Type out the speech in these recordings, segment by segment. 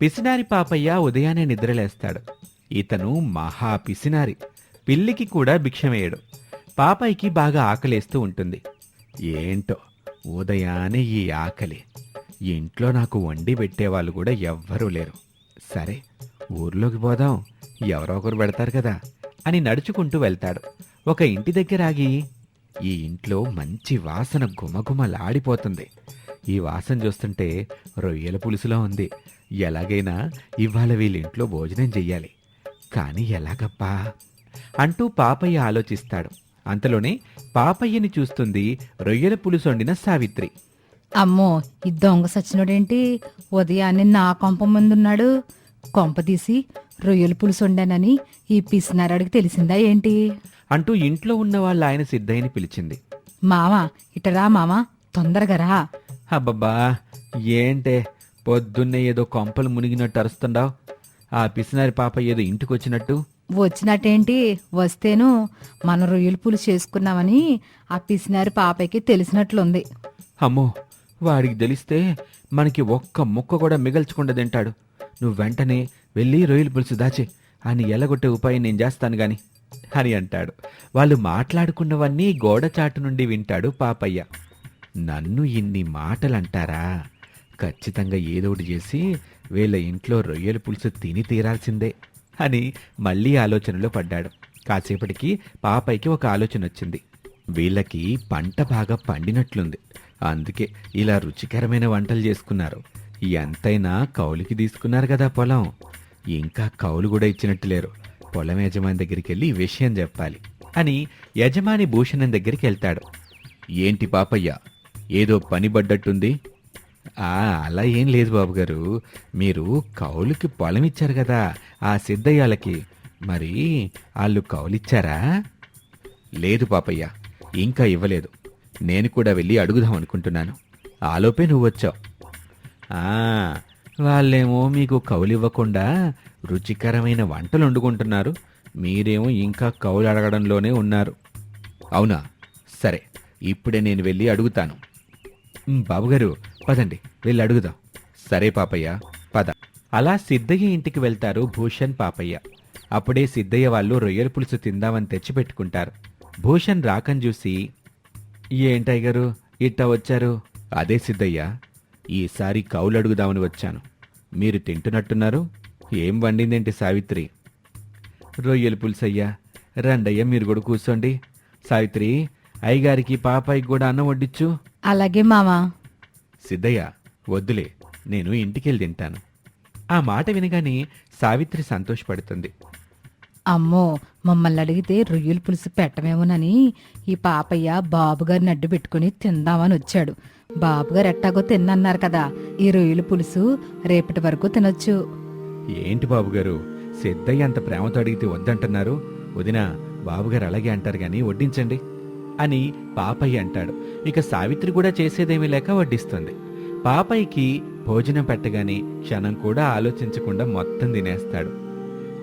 పిసినారి పాపయ్య ఉదయాన్నే నిద్రలేస్తాడు. ఇతను మహా పిసినారి. పిల్లికి కూడా భిక్షమేయడు. పాపయ్యకి బాగా ఆకలేస్తూ ఉంటుంది. ఏంటో ఉదయాన్నే ఈ ఆకలి. ఇంట్లో నాకు వండి పెట్టేవాళ్ళు కూడా ఎవ్వరూ లేరు. సరే ఊర్లోకి పోదాం. ఎవరో ఒకరు పెడతారు కదా అని నడుచుకుంటూ వెళ్తాడు. ఒక ఇంటి దగ్గర ఆగి ఈ ఇంట్లో మంచి వాసన గుమగుమలాడిపోతుంది ఈ వాసన చూస్తుంటే రొయ్యల పులుసులో ఉంది. ఎలాగైనా ఇవాళ వీళ్ళింట్లో భోజనం చెయ్యాలి. కానీ ఎలాగప్పా అంటూ పాపయ్య ఆలోచిస్తాడు. అంతలోనే పాపయ్యని చూస్తుంది రొయ్యల పులుసు వండిన సావిత్రి. అమ్మో ఈ దొంగ సచ్చినోడేంటి? ఉదయాన్నే నా కొంప ముందున్నాడు. కొంప తీసి రొయ్యల పులుసు వండానని ఈ పిసినారాడికి తెలిసిందా ఏంటి? అంటూ ఇంట్లో ఉన్న వాళ్ళ ఆయన సిద్ధయ్యని పిలిచింది. మావా ఇటరా మావా తొందరగా రా. అబ్బబ్బా ఏంటే? పొద్దున్నే ఏదో కొంపలు మునిగినట్టు అరుస్తుండావు ఆ పిసినారి పాప ఏదో ఇంటికొచ్చినట్టు. వచ్చినట్టేంటి? వస్తేను మన రొయ్యల పులుసు చేసుకున్నామని ఆ పిసినారి పాపకి తెలిసినట్లుంది. అమ్మో వాడికి తెలిస్తే మనకి ఒక్క ముక్క కూడా మిగల్చకుండా తింటాడు. నువ్వు వెంటనే వెళ్ళి రొయ్యల పులుసు దాచే. అని ఎలగొట్టే ఉపాయం నేను చేస్తాను గాని అని అంటాడు. వాళ్ళు మాట్లాడుకున్నవన్నీ గోడ చాటు నుండి వింటాడు పాపయ్య. నన్ను ఇన్ని మాటలంటారా? ఖచ్చితంగా ఏదోటి చేసి వీళ్ళ ఇంట్లో రొయ్యల పులుసు తిని తీరాల్సిందే అని మళ్ళీ ఆలోచనలో పడ్డాడు. కాసేపటికి పాపైకి ఒక ఆలోచన వచ్చింది. వీళ్ళకి పంట బాగా పండినట్లుంది. అందుకే ఇలా రుచికరమైన వంటలు చేసుకున్నారు. ఎంతైనా కౌలుకి తీసుకున్నారు కదా పొలం. ఇంకా కౌలు కూడా ఇచ్చినట్టు లేరు. పొలం యజమాని దగ్గరికి వెళ్ళి విషయం చెప్పాలి అని యజమాని భూషణం దగ్గరికి వెళ్తాడు. ఏంటి పాపయ్య? ఏదో పని పడ్డట్టుంది? ఆ అలా ఏం లేదు బాబు గారు మీరు కౌలుకి పొలం ఇచ్చారు కదా ఆ సిద్ధయ్యాలకి. మరి వాళ్ళు కౌలిచ్చారా? లేదు పాపయ్య ఇంకా ఇవ్వలేదు. నేను కూడా వెళ్ళి అడుగుదాం అనుకుంటున్నాను. ఆలోపే నువ్వు వచ్చావు వాళ్ళేమో మీకు కౌలివ్వకుండా రుచికరమైన వంటలు వండుకుంటున్నారు. మీరేమో ఇంకా కౌలు అడగడంలోనే ఉన్నారు. అవునా? సరే ఇప్పుడే నేను వెళ్ళి అడుగుతాను. బాబుగారు పదండి వెళ్ళి అడుగుదాం. సరే పాపయ్య పద. అలా సిద్ధయ్య ఇంటికి వెళ్తారు భూషణ్ పాపయ్య. అప్పుడే సిద్ధయ్య వాళ్ళు రొయ్యల పులుసు తిందామని తెచ్చిపెట్టుకుంటారు. భూషణ్ రాకని చూసి ఏంటయ్య గారు ఇట్టా వచ్చారు? అదే సిద్ధయ్య ఈసారి కౌలు అడుగుదామని వచ్చాను. మీరు తింటున్నట్టున్నారు? ఏం వండిందేంటి సావిత్రి? రొయ్యల పులుసయ్యా రండయ్య మీరు కూడా కూర్చోండి. సావిత్రి అయ్యగారికి పాపాయికి కూడా అన్నం వడ్డిచ్చు. అలాగే మావా సిద్ధయ్య వద్దులే నేను ఇంటికెళ్ళి తింటాను. ఆ మాట వినగానే సావిత్రి సంతోషపడుతుంది. అమ్మో మమ్మల్ని అడిగితే రొయ్యల పులుసు పెట్టమేమోనని ఈ పాపయ్య బాబుగారిని అడ్డు పెట్టుకుని తిందామని వచ్చాడు. బాబుగారు ఎట్టాగో తిన్నన్నారు కదా ఈ రొయ్యల పులుసు రేపటి వరకు తినొచ్చు. ఏంటి బాబుగారు సిద్ధయ్య అంత ప్రేమతో అడిగితే వద్దంటున్నారు? వదిన బాబుగారు అలాగే అంటారు గాని వడ్డించండి. అని పాపయ్య అంటాడు. ఇక సావిత్రి కూడా చేసేదేమీ లేక వడ్డిస్తుంది. పాపయ్యకి భోజనం పెట్టగానే క్షణం కూడా ఆలోచించకుండా మొత్తం తినేస్తాడు.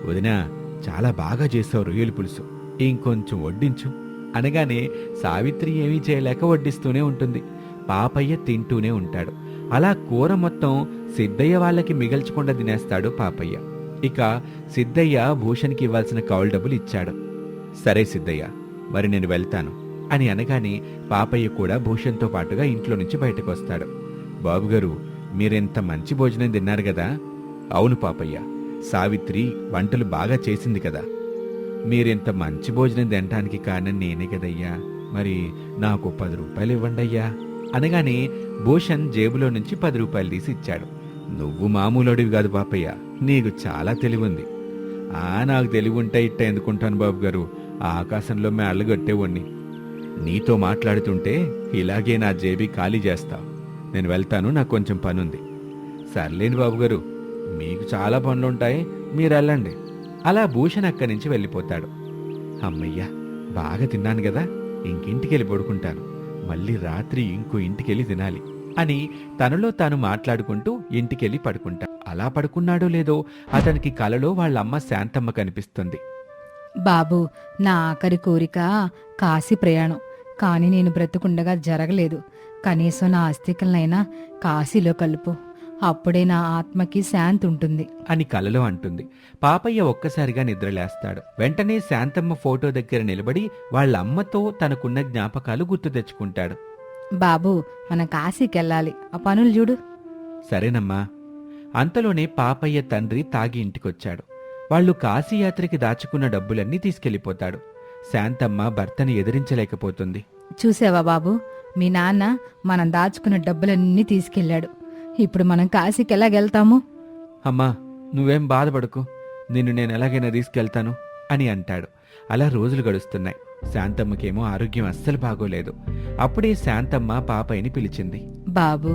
వదిన చాలా బాగా చేసావు రొయ్యల పులుసు. ఇంకొంచెం వడ్డించు. అనగానే సావిత్రి ఏమీ చేయలేక వడ్డిస్తూనే ఉంటుంది. పాపయ్య తింటూనే ఉంటాడు. అలా కూర మొత్తం సిద్ధయ్య వాళ్ళకి మిగల్చకుండా తినేస్తాడు పాపయ్య. ఇక సిద్ధయ్య భూషణ్కి ఇవ్వాల్సిన కౌల్ డబ్బులు ఇచ్చాడు. సరే సిద్ధయ్య మరి నేను వెళ్తాను. అని అనగానే పాపయ్య కూడా భూషణ్తో పాటుగా ఇంట్లో నుంచి బయటకు వస్తాడు. బాబుగారు మీరెంత మంచి భోజనం తిన్నారు కదా? అవును పాపయ్య సావిత్రి వంటలు బాగా చేసింది కదా. మీరింత మంచి భోజనం తినటానికి కారణం నేనే కదయ్యా. మరి నాకు పది రూపాయలు ఇవ్వండి అయ్యా అనగానే భూషణ్ జేబులో నుంచి పది రూపాయలు తీసి ఇచ్చాడు. నువ్వు మామూలుడివి కాదు పాపయ్య నీకు చాలా తెలివుంది. ఆ నాకు తెలివి ఉంటే ఇట్ట ఎందుకుంటాను బాబు గారు ఆకాశంలో మేళ్ళు కట్టేవాణ్ణి. నీతో మాట్లాడుతుంటే ఇలాగే నా జేబీ ఖాళీ చేస్తావు నేను వెళ్తాను నాకు కొంచెం పనుంది. సర్లేని బాబుగారు మీకు చాలా పనులుంటాయి మీరు వెళ్ళండి అలా భూషణ్ అక్కడి నుంచి వెళ్ళిపోతాడు. అమ్మయ్యా బాగా తిన్నాను కదా ఇంకింటికెళ్ళి పడుకుంటాను. మళ్ళీ రాత్రి ఇంకో ఇంటికెళ్ళి తినాలి అని తనలో తాను మాట్లాడుకుంటూ ఇంటికెళ్ళి పడుకుంటా. అలా పడుకున్నాడో లేదో అతనికి కలలో వాళ్ళమ్మ శాంతమ్మ కనిపిస్తుంది. బాబు నా ఆఖరి కోరిక కాశీ ప్రయాణం. కానీ నేను బ్రతుకుండగా జరగలేదు. కనీసం నా అస్థికలనైనా కాశీలో కలుపు. అప్పుడే నా ఆత్మకి శాంతి ఉంటుంది. అని కలలో అంటుంది. పాపయ్య ఒక్కసారిగా నిద్రలేస్తాడు. వెంటనే శాంతమ్మ ఫోటో దగ్గర నిలబడి వాళ్ళ అమ్మతో తనకున్న జ్ఞాపకాలు గుర్తు తెచ్చుకుంటాడు. బాబు మనం కాశీకి వెళ్ళాలి ఆ పనులు చూడు. సరేనమ్మా. అంతలోనే పాపయ్య తండ్రి తాగి ఇంటికొచ్చాడు. వాళ్ళు కాశీయాత్రకి దాచుకున్న డబ్బులన్నీ తీసుకెళ్ళిపోతాడు శాంతమ్మ భర్తని ఎదిరించలేకపోతుంది. చూసావా బాబు? మీ నాన్న మనం దాచుకున్న డబ్బులన్నీ తీసుకెళ్ళాడు. ఇప్పుడు మనం కాశీకి ఎలాగెళ్తాము అమ్మా నువ్వేం బాధపడకు. నిన్ను నేను ఎలాగైనా తీసుకెళ్తాను అని అంటాడు. అలా రోజులు గడుస్తున్నాయి. శాంతమ్మకేమో ఆరోగ్యం అస్సలు బాగోలేదు. అప్పుడే శాంతమ్మ పాపయ్యని పిలిచింది. బాబు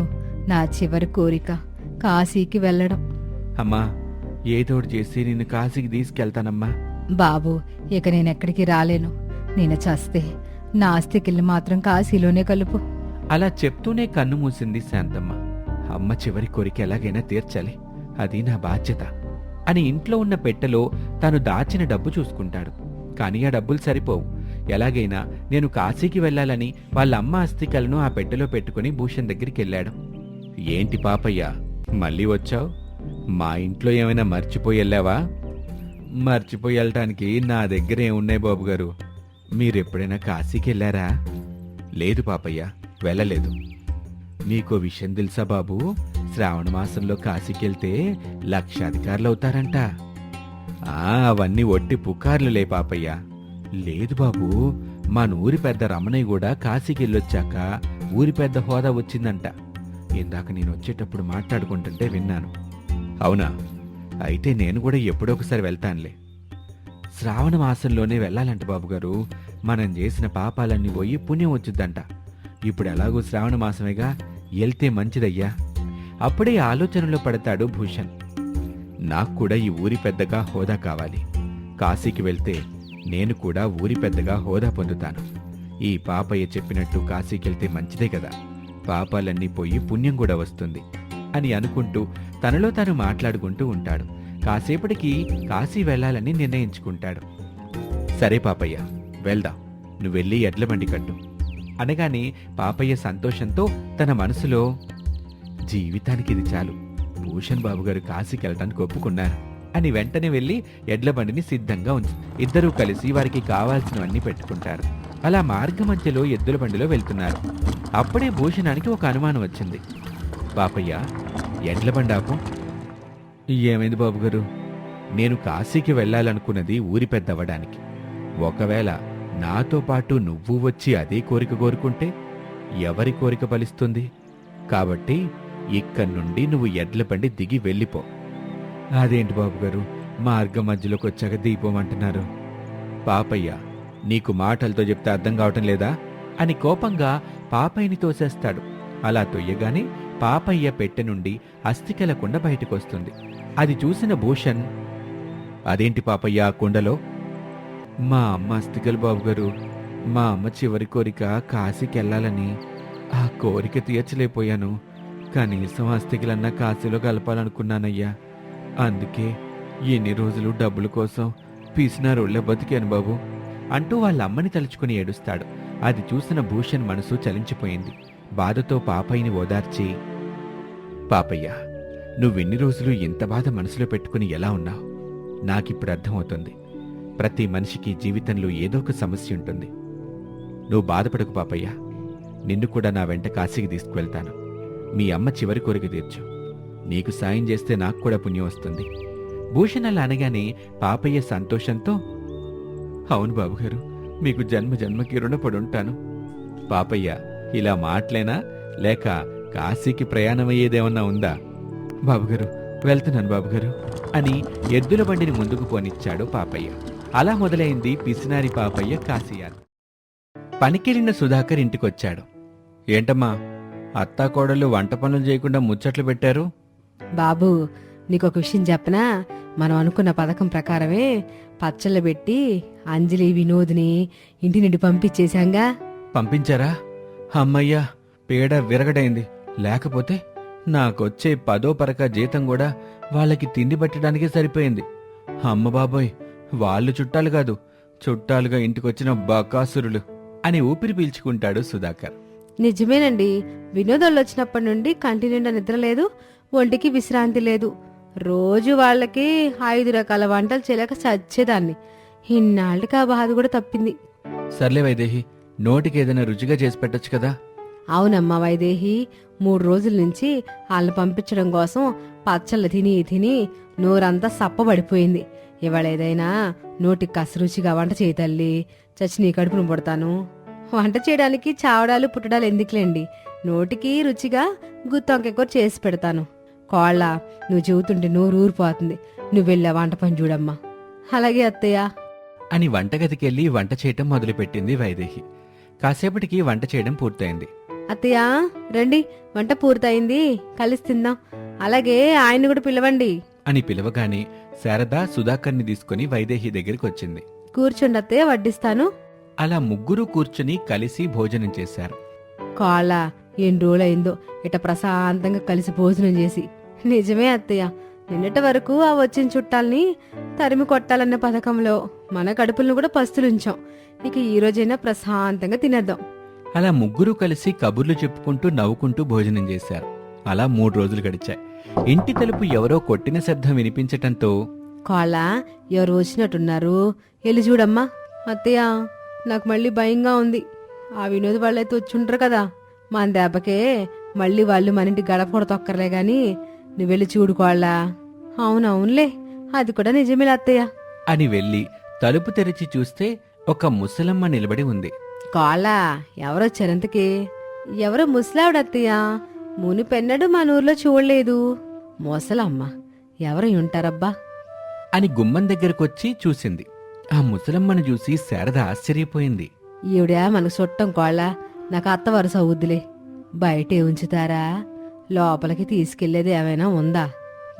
నా చివరి కోరిక కాశీకి వెళ్ళడం. అమ్మా ఏదోటి చేసి నిన్ను కాశీకి తీసుకెళ్తానమ్మా. బాబు ఇక నేను ఎక్కడికి రాలేను. నేను చస్తే నా ఆస్తికిల్లు మాత్రం కాశీలోనే కలుపు. అలా చెప్తూనే కన్ను మూసింది శాంతమ్మ. అమ్మ చివరి కోరిక ఎలాగైనా తీర్చాలి. అది నా బాధ్యత అని ఇంట్లో ఉన్న పెట్టెలో తాను దాచిన డబ్బు చూసుకుంటాడు. కానీ ఆ డబ్బులు సరిపోవు. ఎలాగైనా నేను కాశీకి వెళ్ళాలని వాళ్ళ అమ్మ అస్థికలను ఆ పెట్టెలో పెట్టుకుని భూషణ్ దగ్గరికి వెళ్ళాడు. ఏంటి పాపయ్య మళ్ళీ వచ్చావు? మా ఇంట్లో ఏమైనా మర్చిపోయి వెళ్ళావా? మర్చిపోయి వెళ్ళటానికి నా దగ్గర ఏమున్నాయి బాబు గారు? మీరెప్పుడైనా కాశీకి వెళ్ళారా? లేదు పాపయ్య వెళ్ళలేదు. నీకో విషయం తెలుసా బాబు? శ్రావణ మాసంలో కాశీకి వెళ్తే లక్షాధికారులు అవుతారంట. ఆ అవన్నీ ఒట్టి పుకార్లులే పాపయ్య. లేదు బాబు మన ఊరి పెద్ద రమణయ్య కూడా కాశీకి వెళ్ళొచ్చాక ఊరి పెద్ద హోదా వచ్చిందంట. ఇందాక నేను వచ్చేటప్పుడు మాట్లాడుకుంటుంటే విన్నాను. అవునా? అయితే నేను కూడా ఎప్పుడో ఒకసారి వెళ్తానులే. శ్రావణ మాసంలోనే వెళ్ళాలంట బాబుగారు మనం చేసిన పాపాలన్నీ పోయి పుణ్యం వచ్చుద్దంట. ఇప్పుడు ఎలాగో శ్రావణ మాసమేగా వెళ్తే మంచిదయ్యా. అప్పుడే ఆలోచనలో పడతాడు భూషణ్. నాకు కూడా ఈ ఊరి పెద్దగా హోదా కావాలి. కాశీకి వెళ్తే నేను కూడా ఊరి పెద్దగా హోదా పొందుతాను. ఈ పాపయ్య చెప్పినట్టు కాశీకి వెళ్తే మంచిదే కదా. పాపాలన్నీ పోయి పుణ్యం కూడా వస్తుంది అని అనుకుంటూ తనలో తాను మాట్లాడుకుంటూ ఉంటాడు. కాసేపటికి కాశీ వెళ్ళాలని నిర్ణయించుకుంటాడు. సరే పాపయ్య వెళ్దాం. నువ్వెళ్ళి ఎడ్ల బండి కట్టు. అనగానే పాపయ్య సంతోషంతో తన మనసులో జీవితానికి ఇది చాలు. భూషణ్ బాబు గారు కాశీకి వెళ్ళడానికి ఒప్పుకున్నారు అని వెంటనే వెళ్ళి ఎడ్ల బండిని సిద్ధంగా ఉంచు ఇద్దరూ కలిసి వారికి కావాల్సినవన్నీ పెట్టుకుంటారు. అలా మార్గ మధ్యలో ఎద్దుల బండిలో వెళ్తున్నారు. అప్పుడే భూషణానికి ఒక అనుమానం వచ్చింది. పాపయ్య ఎడ్ల బండి ఆపు. ఏమైంది బాబు గారు నేను కాశీకి వెళ్ళాలనుకున్నది ఊరి పెద్దవడానికి ఒకవేళ నాతో పాటు నువ్వు వచ్చి అదే కోరిక కోరుకుంటే ఎవరి కోరిక ఫలిస్తుంది? కాబట్టి ఇక్కడి నుండి నువ్వు ఎడ్ల బండి దిగి వెళ్ళిపో. అదేంటి బాబు గారు మార్గం మధ్యలోకి వచ్చాక దిగిపోమంటున్నారు. పాపయ్య నీకు మాటలతో చెప్తే అర్థం కావటం లేదా? అని కోపంగా పాపయ్యని తోసేస్తాడు. అలా తొయ్యగానే పాపయ్య పెట్టె నుండి అస్థికల కుండ బయటకొస్తుంది. అది చూసిన భూషణ్ అదేంటి పాపయ్య ఆ కుండలో? మా అమ్మ అస్థికలు బాబు గారు మా అమ్మ చివరి కోరిక కాశీకెళ్ళాలని ఆ కోరిక తీర్చలేకపోయాను. కనీసం అస్థికలన్నా కాశీలో కలపాలనుకున్నానయ్యా. అందుకే ఎన్ని రోజులు డబ్బుల కోసం పీసినారోళ్ళే బతికాను బాబు అంటూ వాళ్ళ అమ్మని తలుచుకుని ఏడుస్తాడు. అది చూసిన భూషణ్ మనసు చలించిపోయింది. బాధతో పాపయ్యని ఓదార్చి పాపయ్య నువ్వెన్ని రోజులు ఇంత బాధ మనసులో పెట్టుకుని ఎలా ఉన్నావు? నాకిప్పుడు అర్థమవుతుంది. ప్రతి మనిషికి జీవితంలో ఏదో ఒక సమస్య ఉంటుంది. నువ్వు బాధపడకు పాపయ్య. నిన్ను కూడా నా వెంట కాశీకి తీసుకువెళ్తాను. మీ అమ్మ చివరి కోరిక తీర్చు. నీకు సాయం చేస్తే నాకు కూడా పుణ్యం వస్తుంది. భూషణ్ అలా అనగానే పాపయ్య సంతోషంతో అవును బాబుగారు మీకు జన్మ జన్మకి రుణపడుంటాను పాపయ్య ఇలా మాట్లేనా? లేక కాశీకి ప్రయాణం అయ్యేదేమన్నా ఉందా? బాబుగారు వెళ్తున్నాను బాబుగారు. అని ఎద్దుల బండిని ముందుకు పోనిచ్చాడు పాపయ్య. అలా మొదలైంది పిసినారి పాపయ్య కాశీయాత్ర. పనికెళ్ళిన సుధాకర్ ఇంటికొచ్చాడు. ఏంటమ్మా అత్తా కోడలు వంట పనులు చేయకుండా ముచ్చట్లు పెట్టారు? బాబు నీకొక విషయం చెప్పనా? మనం అనుకున్న పథకం ప్రకారమే పచ్చళ్ళు పెట్టి అంజలి వినోద్ని ఇంటి నుండి పంపించేశాంగా? పంపించారా? అమ్మయ్యా పేడ విరగడైంది. లేకపోతే నాకొచ్చే పదో పరక జీతం కూడా వాళ్ళకి తిండి పెట్టడానికే సరిపోయింది. అమ్మ బాబోయ్ వాళ్ళు చుట్టాలు కాదు చుట్టాలుగా ఇంటికొచ్చిన బకాసురులు అని ఊపిరి పీల్చుకుంటాడు సుధాకర్. నిజమేనండి. వినోదాలు వచ్చినప్పటి నుండి కంటి నిండా నిద్ర లేదు ఒంటికి విశ్రాంతి లేదు. రోజు వాళ్ళకి ఐదు రకాల వంటలు చేయలేక చచ్చేదాన్ని ఇన్నాళ్ళకి ఆ బాధ కూడా తప్పింది. సర్లే వైదేహి నోటికి ఏదైనా రుచిగా చేసి పెట్టొచ్చు కదా? అవునమ్మా వైదేహి మూడు రోజుల నుంచి వాళ్ళని పంపించడం కోసం పచ్చళ్ళు తిని తిని నోరంతా సప్పబడిపోయింది. ఇవాళ ఏదైనా నోటికి కసరుచిగా వంట చేయతల్లి చచ్చి నీ కడుపును పుడతాను. వంట చేయడానికి చావడాలు పుట్టడాలు ఎందుకులేండి? నోటికి రుచిగా గుత్తొంకాయ చేసి పెడతాను. కోళ్ళ నువ్వు చెబుతుంటే నోరు ఊరిపోతుంది. నువ్వు వెళ్ళా వంట పని చూడమ్మా. అలాగే అత్తయ్య. అని వంటగదికెళ్ళి వంట చేయటం మొదలుపెట్టింది వైదేహి. కాసేపటికి వంట చేయడం పూర్తయింది. అత్తయ్య రండి. వంట పూర్తయింది. కలిసి తిందాం. అలాగే ఆయన కూడా పిలవండి. అని పిలవగానే శారద సుధాకర్ని తీసుకుని వైదేహి దగ్గరికి వచ్చింది. కూర్చోండి అత్తయ్య వడ్డిస్తాను. అలా ముగ్గురు కూర్చుని కలిసి భోజనం చేశారు. కాళ్ళ ఎన్ని రోజులైందో ఇట ప్రశాంతంగా కలిసి భోజనం చేసి. నిజమే అత్తయ్య నిన్నటి వరకు ఆ వచ్చిన చుట్టాల్ని తరిమి కొట్టాలన్న పథకంలో మన కడుపులను కూడా పస్తులుంచాం. ఇక ఈ రోజైనా ప్రశాంతంగా తినేద్దాం. అలా ముగ్గురు కలిసి కబుర్లు చెప్పుకుంటూ నవ్వుకుంటూ భోజనం చేశారు. అలా మూడు రోజులు గడిచాయి. ఇంటి తలుపు ఎవరో కొట్టిన శబ్దం వినిపించటంతో కాళ్ళ ఎవరు వచ్చినట్టున్నారు? వెళ్ళి చూడమ్మా. అత్తయ్య నాకు మళ్ళీ భయంగా ఉంది. ఆ వినోద్ వాళ్ళైతే వచ్చుంటారు కదా. మన దెబ్బకే మళ్ళీ వాళ్ళు మన ఇంటి గడప కూడా తొక్కర్లే గాని నువ్వు వెళ్ళి చూడు కోళ్ళ అవునవునులే అది కూడా నిజమే అత్తయ్య. అని వెళ్ళి తలుపు తెరిచి చూస్తే ఒక ముసలమ్మ నిలబడి ఉంది. కోళ్ళ ఎవరొచ్చారంతకి ఎవరో ముసలావిడ అత్తయ్య మునిపెన్నడు మన ఊర్లో చూడలేదు. ముసలమ్మ ఎవరు ఉంటారబ్బా? అని గుమ్మం దగ్గరకొచ్చి చూసింది. ఆ ముసలమ్మను చూసి శారద ఆశ్చర్యపోయింది. ఈవిడ మనకు చుట్టం కోళ్ళ నాకు అత్త వరుస అవుద్దులే. బయటే ఉంచుతారా? లోపలికి తీసుకెళ్ళేది ఏమైనా ఉందా?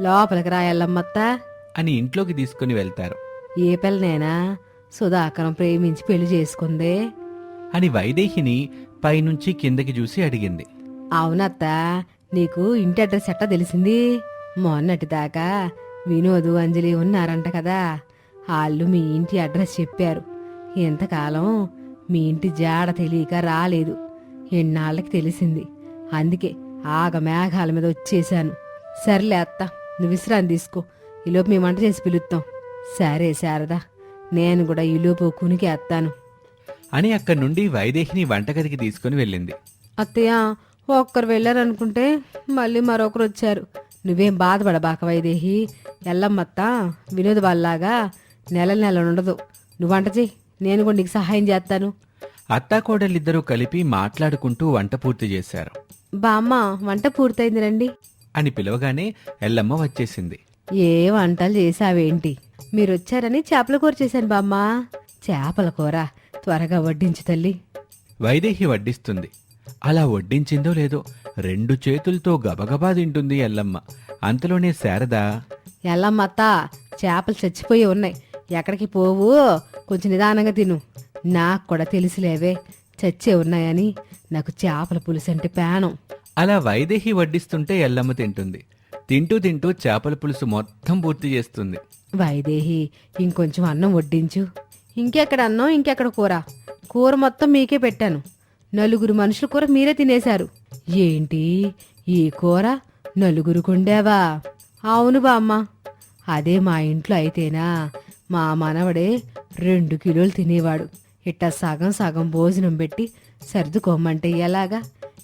లోపలికి రాయల్లమ్మత్త. అని ఇంట్లోకి తీసుకుని వెళ్తారు. ఏ పిల్లనేనా సుధాకరం ప్రేమించి పెళ్ళి చేసుకుందే. అని వైదేహిని పైనుంచి కిందకి చూసి అడిగింది. అవునత్త నీకు ఇంటి అడ్రస్ ఎట్టా తెలిసింది? మొన్నటి దాకా వినోదు అంజలి ఉన్నారంట కదా. వాళ్ళు మీ ఇంటి అడ్రస్ చెప్పారు. ఇంతకాలం మీ ఇంటి జాడ తెలియక రాలేదు. ఎన్నాళ్ళకి తెలిసింది. అందుకే ఆగ మేఘాల మీద వచ్చేశాను. సర్లే అత్త నువ్వు విశ్రాంతి తీసుకో. ఈలోపు మేము వంట చేసి పిలుస్తాం సరే శారదా. నేను కూడా ఈలోపు కునికి అత్తాను. అని అక్కడి నుండి వైదేహిని వంటగదికి తీసుకుని వెళ్ళింది. అత్తయ్య ఒక్కరు వెళ్ళారనుకుంటే మళ్ళీ మరొకరు వచ్చారు. నువ్వేం బాధపడబాక వైదేహి. ఎల్లమ్మత్త వినోద్ వాళ్ళలాగా నెల నెల ఉండదు నువ్వు వంట చెయ్యి నేను కూడా నీకు సహాయం చేస్తాను. అత్తాకోడలిద్దరూ కలిపి మాట్లాడుకుంటూ వంట పూర్తి చేశారు. బామ్మ వంట పూర్తయింది రండి. అని పిలవగానే ఎల్లమ్మ వచ్చేసింది. ఏ వంటలు చేసావేంటి మీరు వచ్చారని చేపల కూర చేశాను బామ్మ చేపల కూర? త్వరగా వడ్డించు తల్లి. వైదేహి వడ్డిస్తుంది. అలా వడ్డించిందో లేదో రెండు చేతులతో గబగబా తింటుంది ఎల్లమ్మ. అంతలోనే శారద ఎల్లమ్మత్త చేపలు చచ్చిపోయి ఉన్నాయి. ఎక్కడికి పోవు? కొంచెం నిదానంగా తిను. నాకు కూడా తెలుసులేవే చచ్చే ఉన్నాయని. నాకు చేపల పులుసు అంటే పేనం అలా వైదేహి వడ్డిస్తుంటే ఎల్లమ్మ తింటుంది. తింటూ తింటూ చేపల పులుసు మొత్తం పూర్తి చేస్తుంది. వైదేహి ఇంకొంచెం అన్నం వడ్డించు. ఇంకెక్కడ అన్నం ఇంకెక్కడ కూర? కూర మొత్తం మీకే పెట్టాను. నలుగురు మనుషుల కూర మీరే తినేశారు. ఏంటి? ఈ కూర నలుగురు కొండావా? అవును బామ్మ. అదే మా ఇంట్లో అయితేనా? మా మనవడే రెండు కిలోలు తినేవాడు. ఇట్టా సగం సగం భోజనం పెట్టి సర్దుకోమంటే ఎలాగా?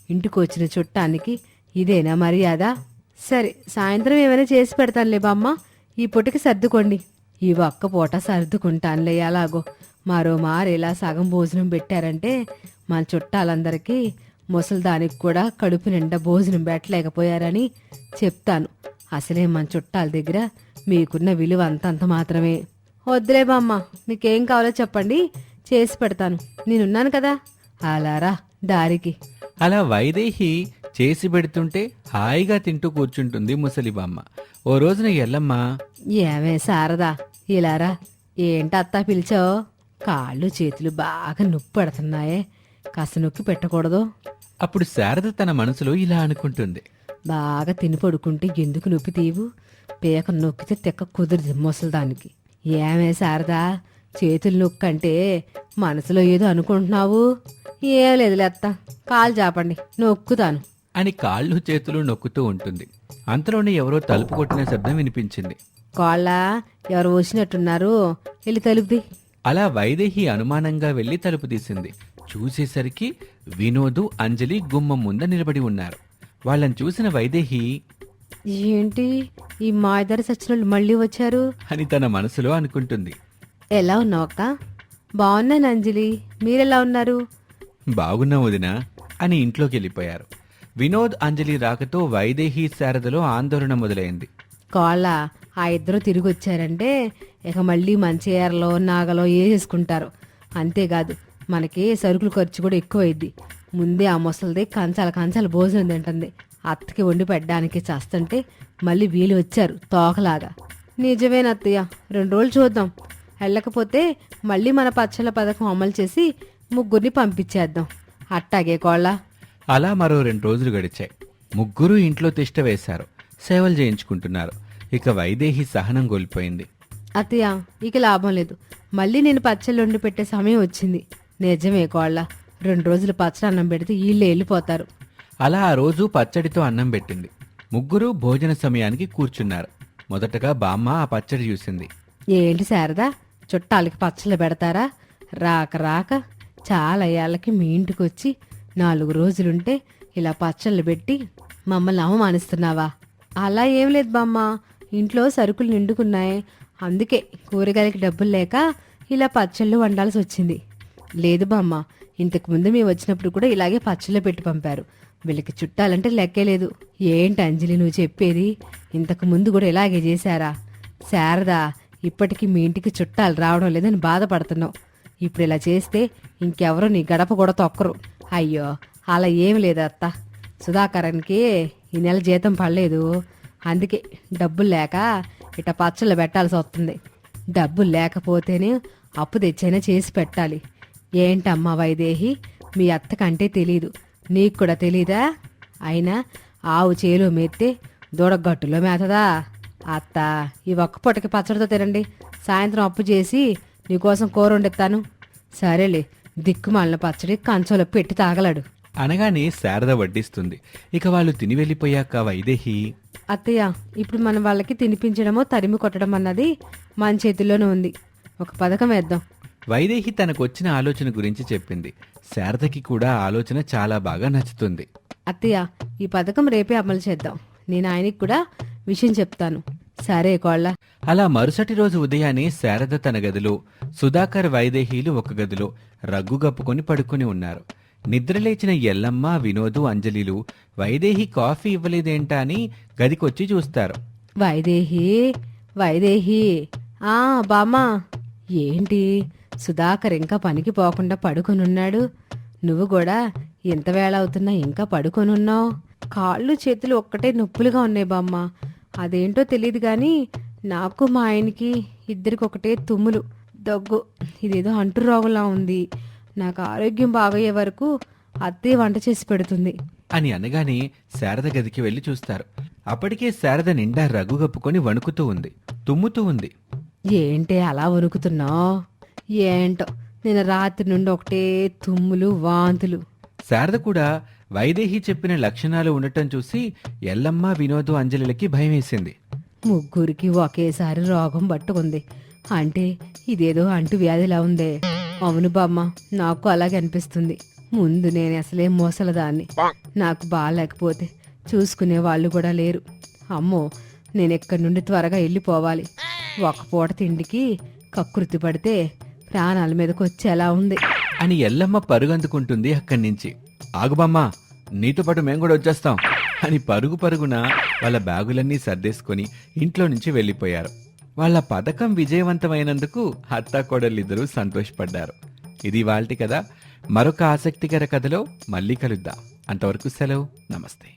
ఇంటికి వచ్చిన చుట్టానికి ఇదేనా మర్యాద? సరే సాయంత్రం ఏమైనా చేసి పెడతానులే బామ్మ. ఈ పొట్టికి సర్దుకోండి. ఈ ఒక్క పూట సర్దుకుంటానులే ఎలాగో? మరో మారు ఇలా సగం భోజనం పెట్టారంటే మన చుట్టాలందరికీ ముసలిదానికి కూడా కడుపు నిండా భోజనం పెట్టలేకపోయారని చెప్తాను. అసలే మన చుట్టాల దగ్గర మీకున్న విలువ అంతంత మాత్రమే. వద్దులే బామ్మ మీకేం కావాలో చెప్పండి చేసి పెడతాను. నేనున్నాను కదా. అలారా దారికి. అలా వైదేహి చేసి పెడుతుంటే హాయిగా తింటూ కూర్చుంటుంది ముసలిబామ్మ. ఓ రోజున ఎల్లమ్మ ఏమే శారదా ఇలారా ఏంటత్తా పిలిచావు? కాళ్ళు చేతులు బాగా నొప్పి పెడుతున్నాయే కాస్త నొక్కి పెట్టకూడదు. అప్పుడు శారద తన మనసులో ఇలా అనుకుంటుంది. బాగా తిని పడుకుంటే ఎందుకు నొప్పి తీవు? పీక నొక్కితే తెక్క కుదిరిది ముసలిదానికి. ఏమే శారదా చేతులు నొక్కంటే మనసులో ఏదో అనుకుంటున్నావు? ఏం లేదు అత్త. కాలు చాపండి నొక్కుతాను. అని కాళ్ళు చేతులు నొక్కుతూ ఉంటుంది. అంతలోనే ఎవరో తలుపు కొట్టిన శబ్దం వినిపించింది. కోళ్ళ ఎవరు వచ్చినట్టున్నారు వెళ్ళి తలుపుది. అలా వైదేహి అనుమానంగా వెళ్ళి తలుపు తీసింది. చూసేసరికి వినోదు అంజలి గుమ్మం ముంద నిలబడి ఉన్నారు. వాళ్ళని చూసిన వైదేహి ఏంటి? ఈ మాయదారి సచ్చినోళ్ళు మళ్ళీ వచ్చారు? అని తన మనసులో అనుకుంటుంది. ఎలా ఉన్నావు అక్క? బాగున్నాను అంజలి. మీరెలా ఉన్నారు? బాగున్నా వదినా అని ఇంట్లోకి వెళ్ళిపోయారు. వినోద్ అంజలి రాకతో వైదేహి శారదలో ఆందోళన మొదలైంది. కోళ్ళ ఆ ఇద్దరు తిరిగి వచ్చారంటే ఇక మళ్ళీ మంచి ఏరలో నాగలో వేసేసుకుంటారు అంతేకాదు మనకి సరుకుల ఖర్చు కూడా ఎక్కువైద్ది. ముందే ఆ ముసలిది కంచాల కంచాల భోజనం తింటుంది. అత్తకి వండి పెట్టడానికి చేస్తుంటే మళ్ళీ వీలు వచ్చారు తోకలాగా. నిజమేనత్తయ్య రెండు రోజులు చూద్దాం. వెళ్ళకపోతే మళ్ళీ మన పచ్చళ్ళ పథకం అమలు చేసి ముగ్గురిని పంపించేద్దాం. అట్టాగే కోళ్ళ అలా మరో రెండు రోజులు గడిచాయి. ముగ్గురు ఇంట్లో తిష్ట వేశారు. సేవలు చేయించుకుంటున్నారు. ఇక వైదేహి సహనం కోల్పోయింది. అత్తయ్య ఇక లాభం లేదు. మళ్ళీ నేను పచ్చళ్ళు వండి పెట్టే సమయం వచ్చింది. నిజమే కోళ్ళ రెండు రోజులు పచ్చడి అన్నం పెడితే వీళ్ళే వెళ్ళిపోతారు. అలా ఆ రోజు పచ్చడితో అన్నం పెట్టింది. ముగ్గురు భోజన సమయానికి కూర్చున్నారు. మొదటగా బామ్మ ఆ పచ్చడి చూసింది. ఏంటి శారదా చుట్టాలకి పచ్చళ్ళు పెడతారా? రాక రాక చాలా ఏళ్ళకి మీ ఇంటికి వచ్చి నాలుగు రోజులుంటే ఇలా పచ్చళ్ళు పెట్టి మమ్మల్ని అవమానిస్తున్నావా? అలా ఏం లేదు బామ్మ. ఇంట్లో సరుకులు నిండుకున్నాయి. అందుకే కూరగాయలకి డబ్బులు లేక ఇలా పచ్చళ్ళు వండాల్సి వచ్చింది. లేదు బామ్మ ఇంతకు ముందు మేము వచ్చినప్పుడు కూడా ఇలాగే పచ్చళ్ళు పెట్టి పంపారు. వీళ్ళకి చుట్టాలంటే లెక్కే లేదు. ఏంటి అంజలి నువ్వు చెప్పేది? ఇంతకు ముందు కూడా ఇలాగే చేశారా? శారదా ఇప్పటికీ మీ ఇంటికి చుట్టాలు రావడం లేదని బాధపడుతున్నావు. ఇప్పుడు ఇలా చేస్తే ఇంకెవరో నీ గడప కూడా తొక్కరు. అయ్యో అలా ఏమి లేదు అత్త. సుధాకరన్కి ఈ నెల జీతం పడలేదు. అందుకే డబ్బులు లేక ఇట పచ్చళ్ళు పెట్టాల్సి వస్తుంది. డబ్బులు లేకపోతేనే అప్పు తెచ్చైనా చేసి పెట్టాలి. ఏంటమ్మా వైదేహి? మీ అత్తకంటే తెలీదు. నీకు కూడా తెలీదా? అయినా ఆవు చేలో మెత్తే దూడగట్టులో మేతదా? అత్త ఈ ఒక్క పూటకి పచ్చడితో తినండి. సాయంత్రం అప్పు చేసి నీకోసం కూర వండిస్తాను. సరేలే దిక్కుమాలిన పచ్చడి కంచంలో పెట్టి తాగలాడు. అనగానే శారద వడ్డిస్తుంది. ఇక వాళ్ళు తిని వెళ్ళిపోయాక వైదేహి అత్తయ్య ఇప్పుడు మనం వాళ్ళకి తినిపించడమో తరిమి కొట్టడం అన్నది మన చేతుల్లోనే ఉంది. ఒక పథకం వేద్దాం. వైదేహి తనకొచ్చిన ఆలోచన గురించి చెప్పింది. శారదకి కూడా ఆలోచన చాలా బాగా నచ్చుతుంది. అత్తయ్య ఈ పథకం రేపే అమలు చేద్దాం. నేను ఆయనకి కూడా విషయం చెప్తాను. సరే కోళ్ళ. అలా మరుసటి రోజు ఉదయాన్నే శారద తన గదిలో సుధాకర్ వైదేహీలు ఒక గదిలో రగ్గు కప్పుకొని పడుకుని ఉన్నారు. నిద్రలేచిన ఎల్లమ్మ వినోదు అంజలిలు వైదేహి కాఫీ ఇవ్వలేదేంటా అని గదికొచ్చి చూస్తారు. వైదేహి వైదేహి ఆ బామ్మా. ఏంటి? సుధాకర్ ఇంకా పనికి పోకుండా పడుకొనున్నాడు. నువ్వు కూడా ఎంత వేళ అవుతున్నా ఇంకా పడుకొనున్నావు. కాళ్ళు చేతులు ఒక్కటే నొప్పులుగా ఉన్నాయి బామ్మ. అదేంటో తెలియదు కానీ నాకు మా ఆయనకి ఇద్దరికి ఒకటే తుమ్ములు. దగ్గు ఇదేదో అంటు రోగంలా ఉంది. నాకు ఆరోగ్యం బాగయ్యే వరకు అత్తే వంట చేసి పెడుతుంది. అని అనగానే శారద గదికి వెళ్ళి చూస్తారు. అప్పటికే శారద నిండా రగ్గు కప్పుకొని వణుకుతూ ఉంది తుమ్ముతూ ఉంది. ఏంటే అలా వణుకుతున్నావు? ఏంటో నేను రాత్రి నుండి ఒకటే తుమ్ములు వాంతులు. శారద కూడా వైదేహి చెప్పిన లక్షణాలు ఉండటం చూసి ఎల్లమ్మ వినోదు అంజలిలకి భయమేసింది ముగ్గురికి ఒకేసారి రోగం పట్టుకుంది. అంటే ఇదేదో అంటు వ్యాధిలా ఉందే. అవును బామ్మ నాకు అలాగే అనిపిస్తుంది. ముందు నేను అసలే మోసలదాన్ని. నాకు బాగాలేకపోతే చూసుకునే వాళ్ళు కూడా లేరు. అమ్మో నేను ఎక్కడి నుండి త్వరగా వెళ్ళిపోవాలి. ఒక పూట తిండికి కకృతి పడితే ప్రాణాల మీదకి వచ్చేలా ఉంది. అని ఎల్లమ్మ పరుగందుకుంటుంది అక్కడి నుంచి. ఆగుబమ్మా నీతో పాటు మేము కూడా వచ్చేస్తాం. అని పరుగు పరుగున వాళ్ళ బ్యాగులన్నీ సర్దేసుకొని ఇంట్లో నుంచి వెళ్ళిపోయారు. వాళ్ళ పథకం విజయవంతమైనందుకు అత్తా కోడలిద్దరూ సంతోషపడ్డారు. ఇది వాళ్ళటి కదా మరొక ఆసక్తికర కథలో మళ్ళీ కలుద్దాం. అంతవరకు సెలవు. నమస్తే.